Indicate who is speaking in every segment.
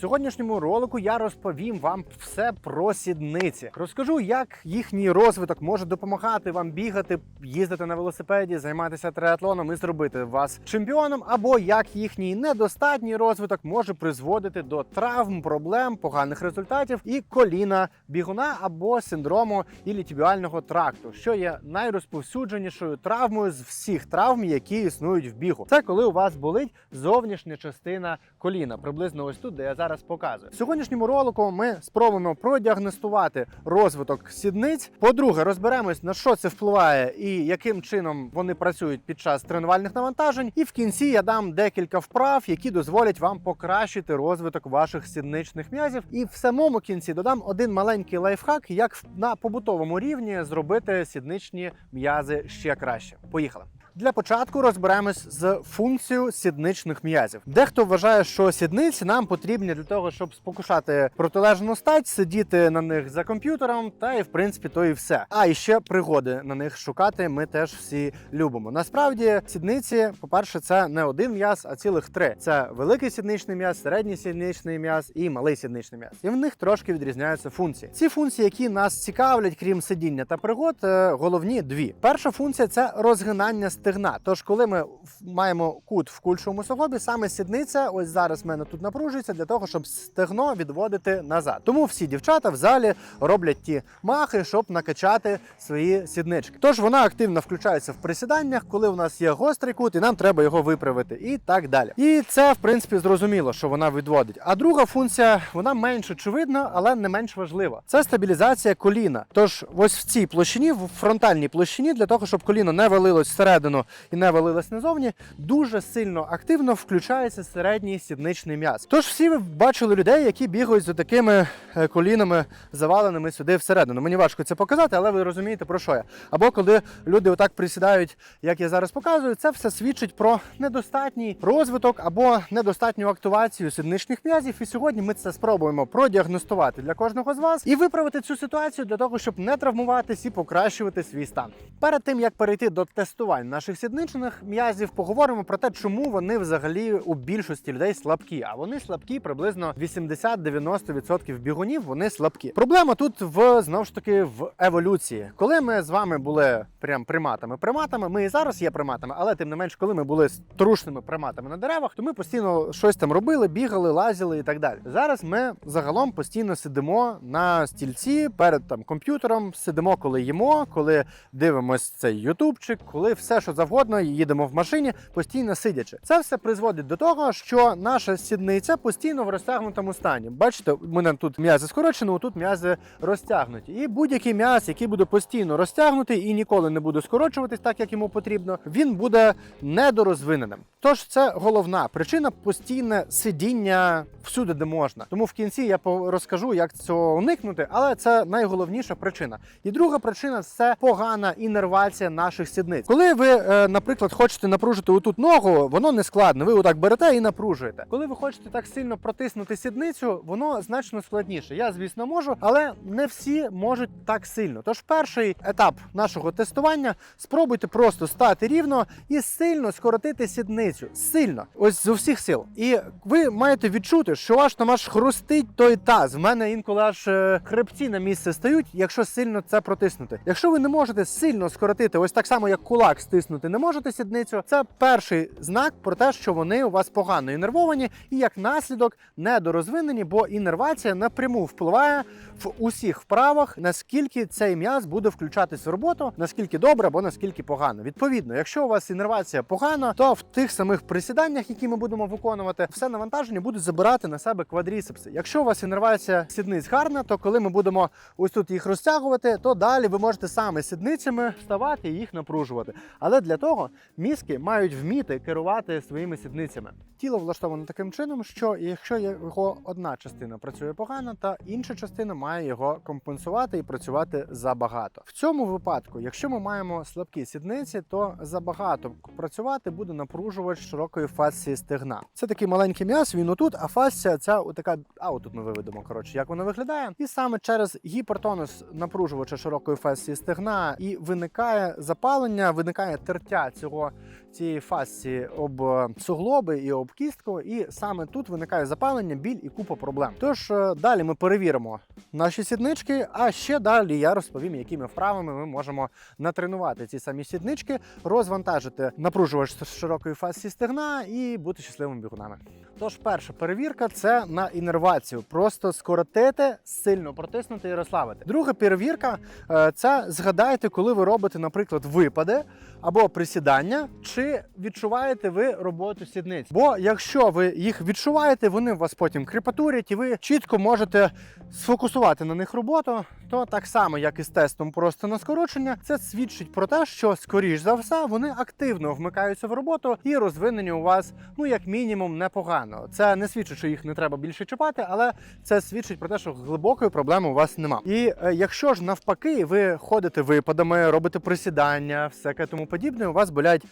Speaker 1: Сьогоднішньому ролику я розповім вам все про сідниці. Розкажу, як їхній розвиток може допомагати вам бігати, їздити на велосипеді, займатися триатлоном і зробити вас чемпіоном, або як їхній недостатній розвиток може призводити до травм, проблем, поганих результатів і коліна бігуна або синдрому ілітібіального тракту, що є найрозповсюдженішою травмою з всіх травм, які існують в бігу. Це коли у вас болить зовнішня частина коліна, приблизно ось тут, де я зараз показую. В сьогоднішньому ролику ми спробуємо продіагностувати розвиток сідниць. По-друге, розберемось на що це впливає і яким чином вони працюють під час тренувальних навантажень. І в кінці я дам декілька вправ, які дозволять вам покращити розвиток ваших сідничних м'язів. І в самому кінці додам один маленький лайфхак, як на побутовому рівні зробити сідничні м'язи ще краще. Поїхали. Для початку розберемось з функцією сідничних м'язів. Дехто вважає, що сідниці нам потрібні для того, щоб спокушати протилежну стать, сидіти на них за комп'ютером, та і в принципі то і все. А і ще пригоди на них шукати. Ми теж всі любимо. Насправді, сідниці, по-перше, це не один м'яз, а цілих три: це великий сідничний м'яз, середній сідничний м'яз і малий сідничний м'яз. І в них трошки відрізняються функції. Ці функції, які нас цікавлять, крім сидіння та пригод, е, головні дві. Перша функція це розгинання стегна. Тож, коли ми маємо кут в кульшовому суглобі, саме сідниця, ось зараз в мене тут напружується для того, щоб стегно відводити назад. Тому всі дівчата в залі роблять ті махи, щоб накачати свої сіднички. Тож вона активно включається в присіданнях, коли у нас є гострий кут, і нам треба його виправити, і так далі. І це в принципі зрозуміло, що вона відводить. А друга функція вона менш очевидна, але не менш важлива. Це стабілізація коліна. Тож, ось в цій площині, в фронтальній площині, для того, щоб коліно не валилось всередину і не валилось назовні, дуже сильно активно включається середній сідничний м'яз. Тож всі ви бачили людей, які бігають з такими е, колінами заваленими сюди всередину. Мені важко це показати, але ви розумієте про що я. Або коли люди отак присідають, як я зараз показую, це все свідчить про недостатній розвиток або недостатню активацію сідничних м'язів. І сьогодні ми це спробуємо продіагностувати для кожного з вас і виправити цю ситуацію для того, щоб не травмуватись і покращувати свій стан. Перед тим як перейти до тестувань наших сідничних м'язів, поговоримо про те, чому вони взагалі у більшості людей слабкі. А вони слабкі приблизно 80-90% бігунів. Вони слабкі. Проблема тут в знову ж таки в еволюції. Коли ми з вами були прям приматами, приматами, ми і зараз є приматами, але тим не менш, коли ми були трушними приматами на деревах, то ми постійно щось там робили, бігали, лазили і так далі. Зараз ми загалом постійно сидимо на стільці перед там комп'ютером, сидимо, коли їмо, коли дивимось цей ютубчик, коли все, що завгодно, їдемо в машині, постійно сидячи. Це все призводить до того, що наша сідниця постійно в розтягнутому стані. Бачите, у мене тут м'язи скорочені, тут м'язи розтягнуті. І будь-який м'яз, який буде постійно розтягнутий і ніколи не буде скорочуватись так, як йому потрібно, він буде недорозвиненим. Тож це головна причина постійне сидіння всюди, де можна. Тому в кінці я розкажу, як цього уникнути, але це найголовніша причина. І друга причина це погана інервація наших сідниць. Коли ви, е, наприклад, хочете напружити отут ногу, воно не складно. Ви отак берете і напружуєте. Коли ви хочете так сильно протиснути сідницю, воно значно складніше. Я, звісно, можу, але не всі можуть так сильно. Тож перший етап нашого тестування спробуйте просто стати рівно і сильно скоротити сідницю. Сильно, ось з усіх сил. І ви маєте відчути, що ваш там аж хрустить той таз. В мене інколи аж е, хребці на місце стають, якщо сильно це протиснути. Якщо ви не можете сильно скоротити, ось так само як кулак стиснути, не можете сідницю. Це перший знак про те, що вони у вас погано інервовані, і як наслідок недорозвинені, бо інервація напряму впливає в усіх вправах, наскільки цей м'яз буде включатись в роботу, наскільки добре або наскільки погано. Відповідно, якщо у вас інервація погана, то в тих самих присіданнях, які ми будемо виконувати, все навантаження буде забирати на себе квадріцепси. Якщо у вас інервація сідниць гарна, то коли ми будемо ось тут їх розтягувати, то далі ви можете саме сідницями вставати і їх напружувати. Але для того мізки мають вміти керувати своїми сідницями. Тіло влаштовано таким чином, що якщо його одна частина працює погано, то інша частина має його компенсувати і працювати забагато. В цьому випадку, якщо ми маємо слабкі сідниці, то забагато працювати буде напружувач широкої фасції стегна. Це такий маленький м'яз, він отут, а фасція ця отака, а отут ми виведемо коротше, як вона виглядає. І саме через гіпертонус напружувача широкої фасції стегна і виникає запалення, виникає тертя цього цієї фасці об е, суглоби і об кістку, і саме тут виникає запалення, біль і купа проблем. Тож е, далі ми перевіримо наші сіднички, а ще далі я розповім, якими вправами ми можемо натренувати ці самі сіднички, розвантажити напружувач широкої фасці стегна і бути щасливими бігунами. Тож, перша перевірка це на інервацію. Просто скоротити, сильно протиснути і розслабити. Друга перевірка е, це згадайте, коли ви робите, наприклад, випади або присідання, чи відчуваєте ви роботу сідниць. Бо якщо ви їх відчуваєте, вони вас потім кріпатурять, і ви чітко можете сфокусувати на них роботу, то так само, як і з тестом просто на скорочення, це свідчить про те, що скоріш за все вони активно вмикаються в роботу і розвинені у вас, ну як мінімум, непогано. Це не свідчить, що їх не треба більше чіпати, але це свідчить про те, що глибокої проблеми у вас нема. І е, якщо ж навпаки, ви ходите випадами, робите присідання, всяке тому подібне, у вас болять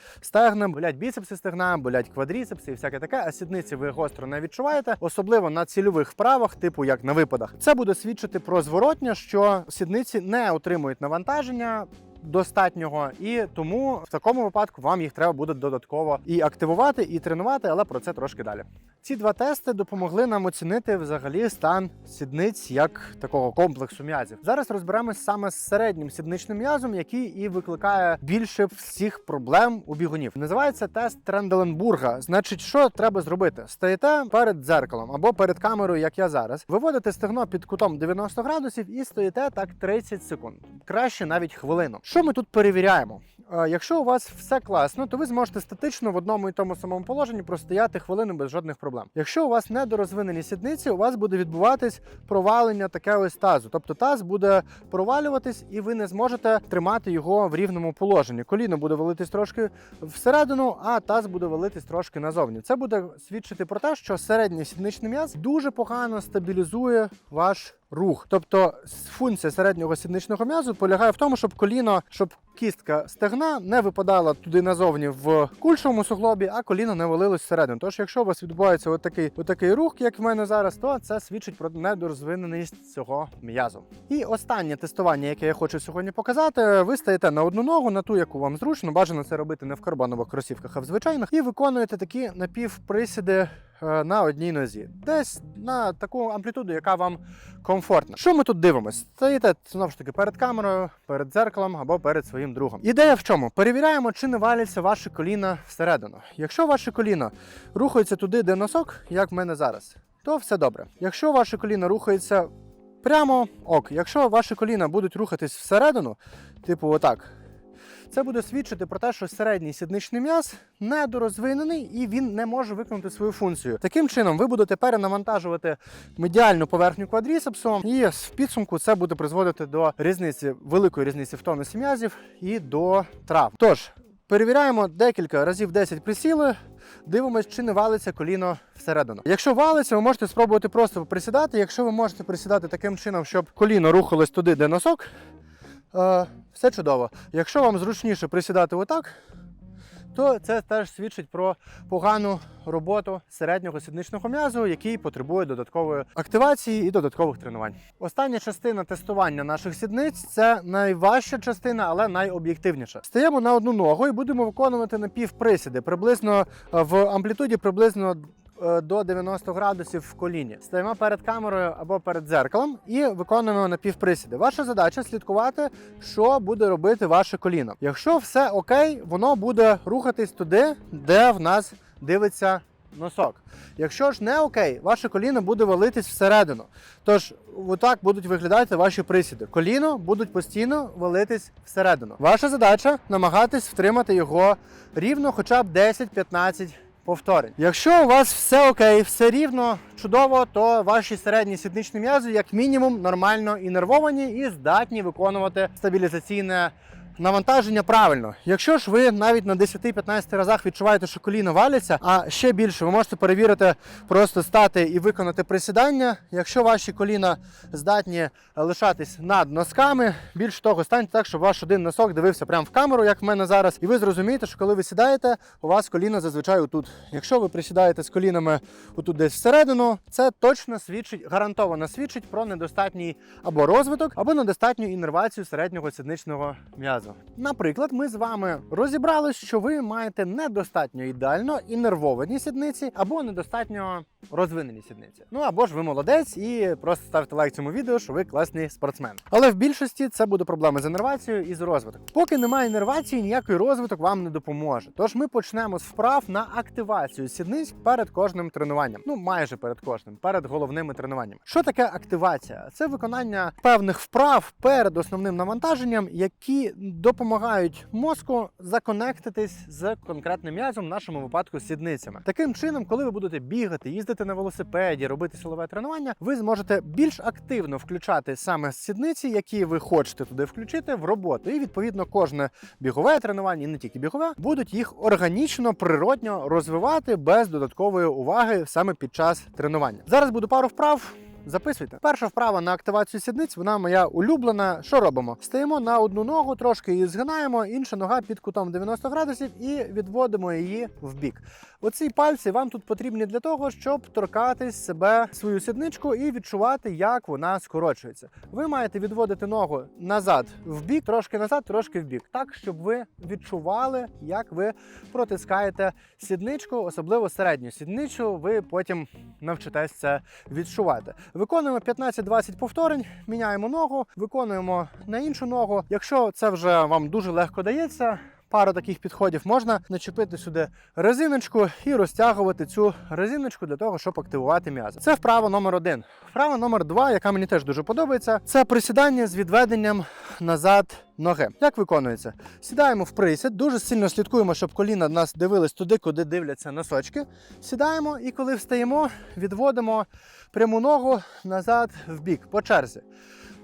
Speaker 1: стегна, болять біцепси стегна, болять квадріцепси і всяке таке, а сідниці ви гостро не відчуваєте, особливо на цільових вправах, типу як на випадах. Це буде свідчити про зворотня, що сідниці не отримують навантаження. Достатнього і тому в такому випадку вам їх треба буде додатково і активувати, і тренувати, але про це трошки далі. Ці два тести допомогли нам оцінити взагалі стан сідниць як такого комплексу м'язів. Зараз розберемось саме з середнім сідничним м'язом, який і викликає більше всіх проблем у бігунів. Називається тест Тренделенбурга. Значить, що треба зробити? Стоїте перед дзеркалом або перед камерою, як я зараз. Виводите стегно під кутом 90 градусів і стоїте так 30 секунд. Краще навіть хвилину. Що ми тут перевіряємо? Е, Якщо у вас все класно, то ви зможете статично в одному і тому самому положенні простояти хвилину без жодних проблем. Якщо у вас недорозвинені сідниці, у вас буде відбуватись провалення таке ось тазу. Тобто таз буде провалюватись, і ви не зможете тримати його в рівному положенні. Коліно буде валитись трошки всередину, а таз буде валитись трошки назовні. Це буде свідчити про те, що середній сідничний м'яз дуже погано стабілізує ваш рух. Тобто функція середнього сідничного м'язу полягає в тому, щоб коліно, щоб кістка стегна не випадала туди назовні в кульшовому суглобі, а коліно не валилось всередину. Тож, якщо у вас відбувається отакий, отакий рух, як в мене зараз, то це свідчить про недорозвиненість цього м'язу. І останнє тестування, яке я хочу сьогодні показати, ви стаєте на одну ногу, на ту, яку вам зручно. Бажано це робити не в карбонових кросівках, а в звичайних, і виконуєте такі напівприсіди на одній нозі, десь на таку амплітуду, яка вам комфортна. Що ми тут дивимося? Стоїте знову ж таки перед камерою, перед дзеркалом або перед своїм другом. Ідея в чому? Перевіряємо, чи не валяться ваші коліна всередину. Якщо ваше коліно рухається туди, де носок, як в мене зараз, то все добре. Якщо ваше коліно рухається прямо ок. Якщо ваші коліна будуть рухатись всередину, типу отак. Це буде свідчити про те, що середній сідничний м'яз недорозвинений і він не може виконати свою функцію. Таким чином, ви будете перенавантажувати медіальну поверхню квадріцепсу, і в підсумку це буде призводити до різниці, великої різниці в тонусі м'язів і до трав. Тож, перевіряємо декілька разів 10 присіли. Дивимось, чи не валиться коліно всередину. Якщо валиться, ви можете спробувати просто присідати. Якщо ви можете присідати таким чином, щоб коліно рухалось туди, де носок, е, все чудово. Якщо вам зручніше присідати отак, то це теж свідчить про погану роботу середнього сідничного м'язу, який потребує додаткової активації і додаткових тренувань. Остання частина тестування наших сідниць це найважча частина, але найоб'єктивніша. Стаємо на одну ногу і будемо виконувати напівприсіди, приблизно е, в амплітуді приблизно до 90 градусів в коліні. Стаємо перед камерою або перед дзеркалом і виконуємо напівприсіди. Ваша задача слідкувати, що буде робити ваше коліно. Якщо все окей, воно буде рухатись туди, де в нас дивиться носок. Якщо ж не окей, ваше коліно буде валитись всередину. Тож, отак будуть виглядати ваші присіди. Коліно будуть постійно валитись всередину. Ваша задача намагатись втримати його рівно хоча б 10-15 повторень. Якщо у вас все окей, все рівно, чудово, то ваші середні сідничні м'язи, як мінімум, нормально інервовані і здатні виконувати стабілізаційне навантаження правильно. Якщо ж ви навіть на 10-15 разах відчуваєте, що коліно валяться, а ще більше ви можете перевірити, просто стати і виконати присідання. Якщо ваші коліна здатні лишатись над носками, більше того, станьте так, щоб ваш один носок дивився прямо в камеру, як в мене зараз, і ви зрозумієте, що коли ви сідаєте, у вас коліна зазвичай отут. Якщо ви присідаєте з колінами отут десь всередину, це точно свідчить, гарантовано свідчить про недостатній або розвиток, або недостатню інервацію середнього сідничного м'яза. М'язу. Наприклад, ми з вами розібрали, що ви маєте недостатньо ідеально інервовані сідниці або недостатньо розвинені сідниці. Ну або ж ви молодець і просто ставте лайк цьому відео, що ви класний спортсмен. Але в більшості це буде проблеми з інервацією і з розвитком. Поки немає інервації, ніякий розвиток вам не допоможе. Тож ми почнемо з вправ на активацію сідниць перед кожним тренуванням. Ну майже перед кожним, перед головними тренуваннями. Що таке активація? Це виконання певних вправ перед основним навантаженням, які допомагають мозку законектитись з конкретним м'язом, в нашому випадку сідницями. Таким чином, коли ви будете бігати, їздити на велосипеді, робити силове тренування, ви зможете більш активно включати саме сідниці, які ви хочете туди включити, в роботу. І відповідно кожне бігове тренування, і не тільки бігове, будуть їх органічно, природньо розвивати без додаткової уваги саме під час тренування. Зараз буду пару вправ. Записуйте. Перша вправа на активацію сідниць, вона моя улюблена. Що робимо? Стаємо на одну ногу, трошки її згинаємо, інша нога під кутом 90 градусів і відводимо її в бік. Оці пальці вам тут потрібні для того, щоб торкатись себе свою сідничку і відчувати, як вона скорочується. Ви маєте відводити ногу назад в бік, трошки назад, трошки в бік, так щоб ви відчували, як ви протискаєте сідничку, особливо середню сідничу. Ви потім навчитесь це відчувати. Виконуємо 15-20 повторень, міняємо ногу, виконуємо на іншу ногу. Якщо це вже вам дуже легко дається. Пару таких підходів можна начепити сюди резиночку і розтягувати цю резиночку для того, щоб активувати м'язи. Це вправа номер один. Вправа номер два, яка мені теж дуже подобається, це присідання з відведенням назад ноги. Як виконується? Сідаємо в присід, дуже сильно слідкуємо, щоб коліна нас дивились туди, куди дивляться носочки. Сідаємо і коли встаємо, відводимо пряму ногу назад в бік по черзі.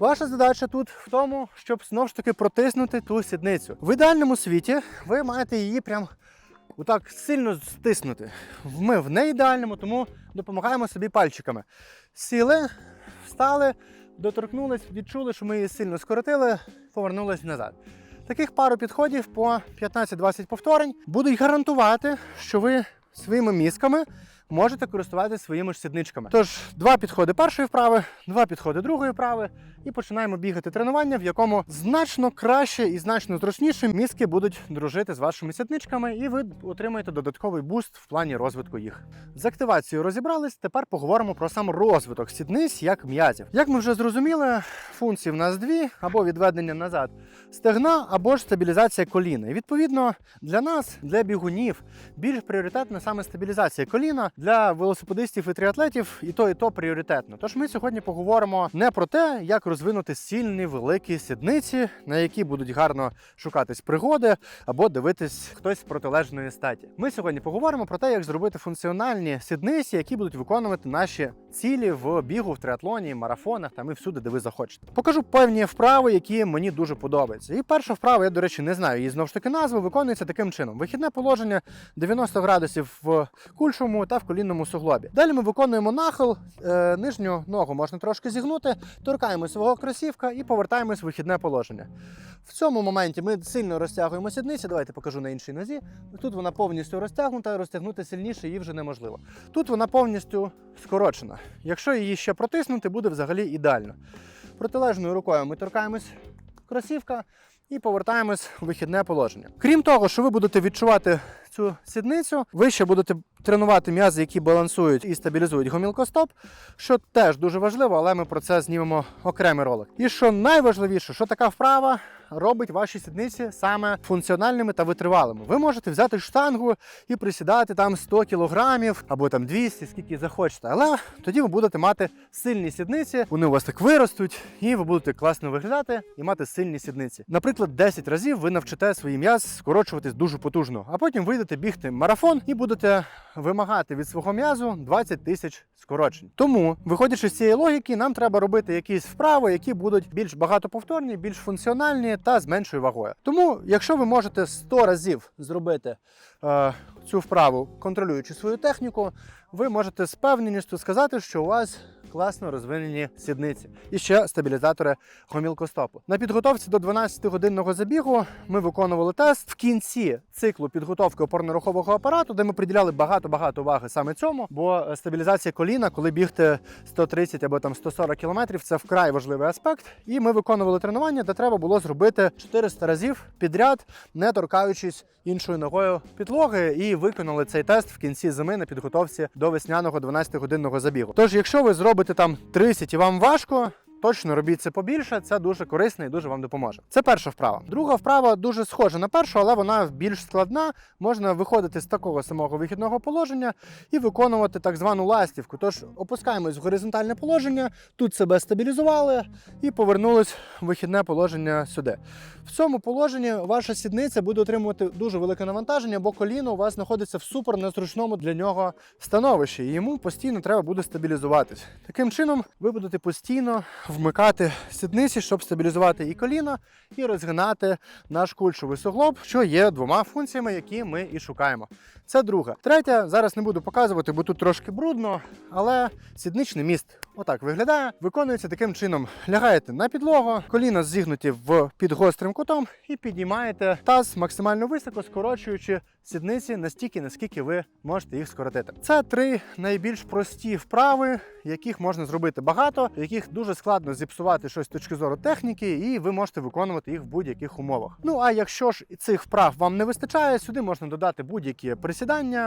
Speaker 1: Ваша задача тут в тому, щоб знову ж таки протиснути ту сідницю. В ідеальному світі ви маєте її прям отак сильно стиснути. Ми в неідеальному, тому допомагаємо собі пальчиками. Сіли, встали, доторкнулись, відчули, що ми її сильно скоротили, повернулись назад. Таких пару підходів по 15-20 повторень будуть гарантувати, що ви своїми мізками можете користуватися своїми ж сідничками. Тож, два підходи першої вправи, два підходи другої вправи, і починаємо бігати тренування, в якому значно краще і значно зручніше мізки будуть дружити з вашими сідничками, і ви отримаєте додатковий буст в плані розвитку їх. З активацією розібрались. Тепер поговоримо про сам розвиток сідниць як м'язів. Як ми вже зрозуміли, функції в нас дві: або відведення назад стегна, або ж стабілізація коліна. І відповідно для нас, для бігунів, більш пріоритетна саме стабілізація коліна для велосипедистів і триатлетів, і то, і то пріоритетно. Тож ми сьогодні поговоримо не про те, як розвинути сильні великі сідниці, на які будуть гарно шукатись пригоди або дивитись хтось з протилежної статі. Ми сьогодні поговоримо про те, як зробити функціональні сідниці, які будуть виконувати наші цілі в бігу, в триатлоні, марафонах там і всюди, де ви захочете. Покажу певні вправи, які мені дуже подобаються. І перша вправа, я до речі, не знаю її знову ж таки назви, виконується таким чином: вихідне положення 90 градусів в кульшому та в колінному суглобі. Далі ми виконуємо нахил, е, нижню ногу можна трошки зігнути, торкаємо свого кросівка і повертаємось в вихідне положення. В цьому моменті ми сильно розтягуємо сідниці. Давайте покажу на іншій нозі. Тут вона повністю розтягнута, розтягнути сильніше її вже неможливо. Тут вона повністю скорочена. Якщо її ще протиснути, буде взагалі ідеально. Протилежною рукою ми торкаємось кросівка і повертаємось у вихідне положення. Крім того, що ви будете відчувати цю сідницю, ви ще будете тренувати м'язи, які балансують і стабілізують гомілкостоп, що теж дуже важливо, але ми про це знімемо окремий ролик. І що найважливіше, що така вправа робить ваші сідниці саме функціональними та витривалими. Ви можете взяти штангу і присідати там 100 кілограмів або там 200, скільки захочете. Але тоді ви будете мати сильні сідниці, вони у вас так виростуть, і ви будете класно виглядати і мати сильні сідниці. Наприклад, 10 разів ви навчите свій м'яз скорочуватись дуже потужно, а потім вийдете бігти марафон і будете вимагати від свого м'язу 20 тисяч скорочень. Тому, виходячи з цієї логіки, нам треба робити якісь вправи, які будуть більш багатоповторні, більш функціональні та з меншою вагою. Тому, якщо ви можете 100 разів зробити е, цю вправу, контролюючи свою техніку, ви можете з певненістю сказати, що у вас класно розвинені сідниці. І ще стабілізатори гомілкостопу. На підготовці до 12-годинного забігу ми виконували тест в кінці циклу підготовки опорно-рухового апарату, де ми приділяли багато-багато уваги саме цьому. Бо е, стабілізація коліна, коли бігти 130 або там 140 кілометрів, це вкрай важливий аспект. І ми виконували тренування, де треба було зробити 400 разів підряд, не торкаючись іншою ногою підлоги, і виконали цей тест в кінці зими на підготовці до весняного 12-годинного забігу. Тож, якщо ви зробите там 30 і вам важко. Точно робіть це побільше, це дуже корисно і дуже вам допоможе. Це перша вправа. Друга вправа дуже схожа на першу, але вона більш складна. Можна виходити з такого самого вихідного положення і виконувати так звану ластівку. Тож опускаємось в горизонтальне положення, тут себе стабілізували і повернулись в вихідне положення сюди. В цьому положенні ваша сідниця буде отримувати дуже велике навантаження, бо коліно у вас знаходиться в супер незручному для нього становищі, і йому постійно треба буде стабілізуватись. Таким чином, ви будете постійно вмикати сідниці, щоб стабілізувати і коліно, і розгинати наш кульшовий суглоб, що є двома функціями, які ми і шукаємо. Це друга. Третя, зараз не буду показувати, бо тут трошки брудно, але сідничний міст отак виглядає. Виконується таким чином: лягаєте на підлогу, коліна зігнуті в під гострим кутом і піднімаєте таз максимально високо, скорочуючи сідниці настільки, наскільки ви можете їх скоротити. Це три найбільш прості вправи, яких можна зробити багато, яких дуже складно зіпсувати щось з точки зору техніки, і ви можете виконувати їх в будь-яких умовах. Ну а якщо ж цих вправ вам не вистачає, сюди можна додати будь-які присідання,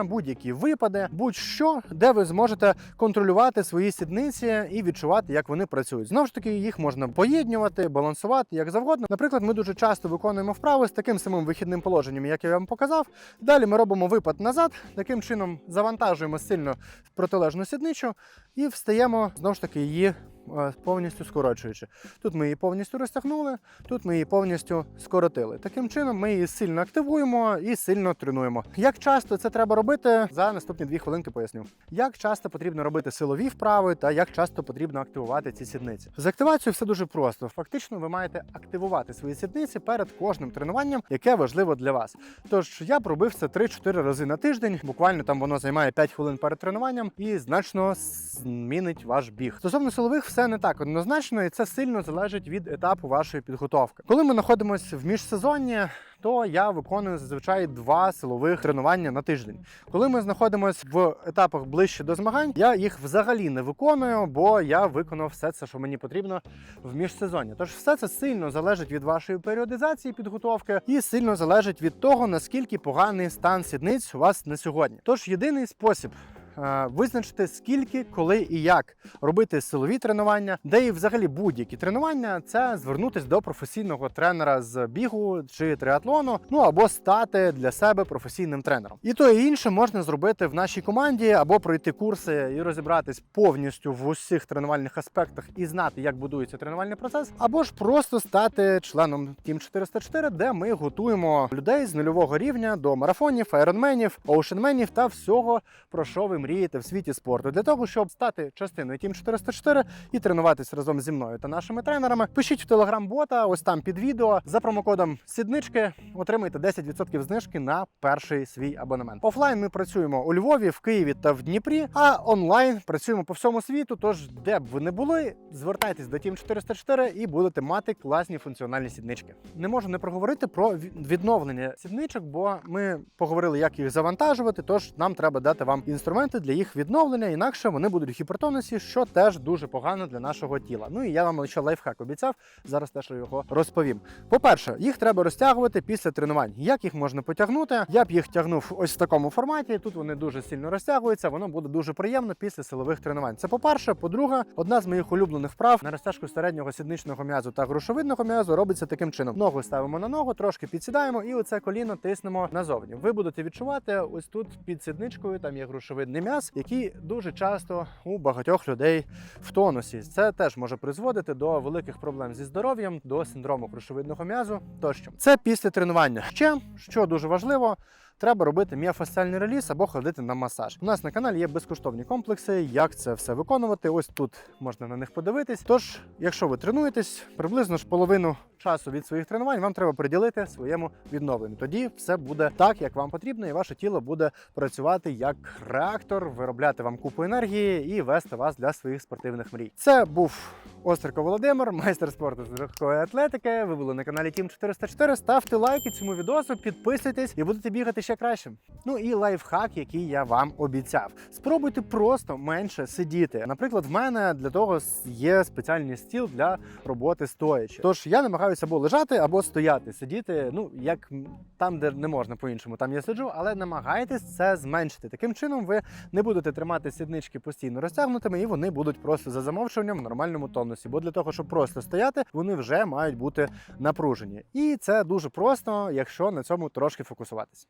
Speaker 1: будь-які випади, будь-що, де ви зможете контролювати свої сідниці і відчувати, як вони працюють. Знову ж таки, їх можна поєднювати, балансувати як завгодно. Наприклад, ми дуже часто виконуємо вправи з таким самим вихідним положенням, як я вам показав. Далі ми робимо випад назад, таким чином завантажуємо сильно протилежну сідничу і встаємо знову ж таки її. е, Повністю скорочуючи. Тут ми її повністю розтягнули, тут ми її повністю скоротили. Таким чином ми її сильно активуємо і сильно тренуємо. Як часто це треба робити? За наступні дві хвилинки поясню. Як часто потрібно робити силові вправи та як часто потрібно активувати ці сідниці. З активацією все дуже просто. Фактично, ви маєте активувати свої сідниці перед кожним тренуванням, яке важливо для вас. Тож я б робив це 3-4 рази на тиждень. Буквально там воно займає 5 хвилин перед тренуванням і значно змінить ваш біг. Стосовно силових, все не так однозначно, і це сильно залежить від етапу вашої підготовки. Коли ми знаходимося в міжсезонні, то я виконую зазвичай два силових тренування на тиждень. Коли ми знаходимося в етапах ближче до змагань, я їх взагалі не виконую, бо я виконав все це, що мені потрібно в міжсезонні. Тож все це сильно залежить від вашої періодизації підготовки і сильно залежить від того, наскільки поганий стан сідниць у вас на сьогодні. Тож єдиний спосіб. Е, Визначити скільки, коли і як робити силові тренування, де і взагалі будь-які тренування, це звернутися до професійного тренера з бігу чи триатлону, ну або стати для себе професійним тренером. І то і інше можна зробити в нашій команді, або пройти курси і розібратись повністю в усіх тренувальних аспектах і знати, як будується тренувальний процес, або ж просто стати членом Team 404, де ми готуємо людей з нульового рівня до марафонів, айронменів, оушенменів та всього, про що ви мрієте в світі спорту. Для того, щоб стати частиною Team 404 і тренуватись разом зі мною та нашими тренерами, пишіть в телеграм-бота, ось там під відео за промокодом Сіднички. Отримайте 10% знижки на перший свій абонемент. Офлайн ми працюємо у Львові, в Києві та в Дніпрі, а онлайн працюємо по всьому світу. Тож, де б ви не були, звертайтесь до Team 404 і будете мати класні функціональні сіднички. Не можу не проговорити про ві- відновлення сідничок, бо ми поговорили, як їх завантажувати. Тож нам треба дати вам інструменти для їх відновлення, інакше вони будуть гіпертонусі, що теж дуже погано для нашого тіла. Ну і я вам ще лайфхак обіцяв. Зараз теж його розповім. По-перше, їх треба розтягувати після тренувань. Як їх можна потягнути? Я б їх тягнув ось в такому форматі. Тут вони дуже сильно розтягуються. Воно буде дуже приємно після силових тренувань. Це по-перше. По-друге, одна з моїх улюблених вправ на розтяжку середнього сідничного м'язу та грушовидного м'язу робиться таким чином: ногу ставимо на ногу, трошки підсідаємо, і оце коліно тиснемо назовні. Ви будете відчувати ось тут під сідничкою. Там є грушовидний м'яз, який дуже часто у багатьох людей в тонусі. Це теж може призводити до великих проблем зі здоров'ям, до синдрому крушовидного м'язу тощо. Це після тренування. Ще що дуже важливо. Треба робити міофасціальний реліз або ходити на масаж. У нас на каналі є безкоштовні комплекси, як це все виконувати. Ось тут можна на них подивитись. Тож, якщо ви тренуєтесь, приблизно ж половину часу від своїх тренувань вам треба приділити своєму відновленню. Тоді все буде так, як вам потрібно, і ваше тіло буде працювати як реактор, виробляти вам купу енергії і вести вас для своїх спортивних мрій. Це був Остерко Володимир, майстер спорту з легкої атлетики. Ви були на каналі Тім 404. Ставте лайки цьому відосу, підписуйтесь і будете бігати ще краще. Ну і лайфхак, який я вам обіцяв. Спробуйте просто менше сидіти. Наприклад, в мене для того є спеціальний стіл для роботи стоячи. Тож я намагаюся або лежати, або стояти, сидіти. Ну як там, де не можна по-іншому, там я сиджу, але намагайтесь це зменшити. Таким чином, ви не будете тримати сіднички постійно розтягнутими, і вони будуть просто за замовчуванням в нормальному тонусі. Бо для того, щоб просто стояти, вони вже мають бути напружені. І це дуже просто, якщо на цьому трошки фокусуватися.